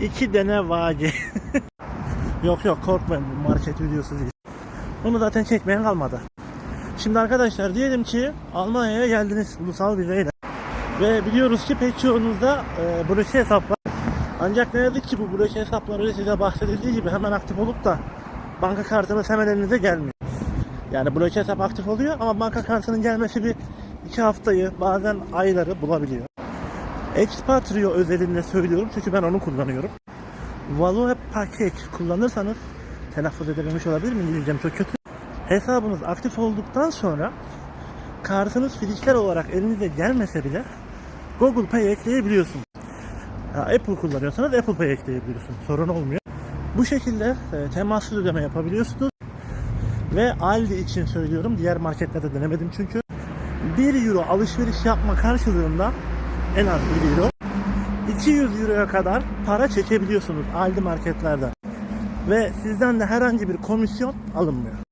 İki dene vage. yok yok korkmayın bu market videosu değil. Onu zaten çekmeyen kalmadı. Şimdi arkadaşlar diyelim ki Almanya'ya geldiniz ulusal vizeyle. Ve biliyoruz ki pek çoğunuzda e, broşe hesap var. Ancak ne yazık ki bu broşe hesapları size bahsedildiği gibi hemen aktif olup da banka kartınız hemen elinize gelmiyor. Yani bloke hesap aktif oluyor ama banka kartının gelmesi bir iki haftayı bazen ayları bulabiliyor. Expatrio özelinde söylüyorum çünkü ben onu kullanıyorum. Value Paket kullanırsanız telaffuz edememiş olabilir mi İngilizcem çok kötü. Hesabınız aktif olduktan sonra kartınız fiziksel olarak elinize gelmese bile Google Pay ekleyebiliyorsunuz. Apple kullanıyorsanız Apple Pay ekleyebiliyorsunuz. Sorun olmuyor. Bu şekilde e, temassız ödeme yapabiliyorsunuz. Ve Aldi için söylüyorum. Diğer marketlerde denemedim çünkü. 1 euro alışveriş yapma karşılığında en az 1 euro 200 euroya kadar para çekebiliyorsunuz Aldi marketlerden. Ve sizden de herhangi bir komisyon alınmıyor.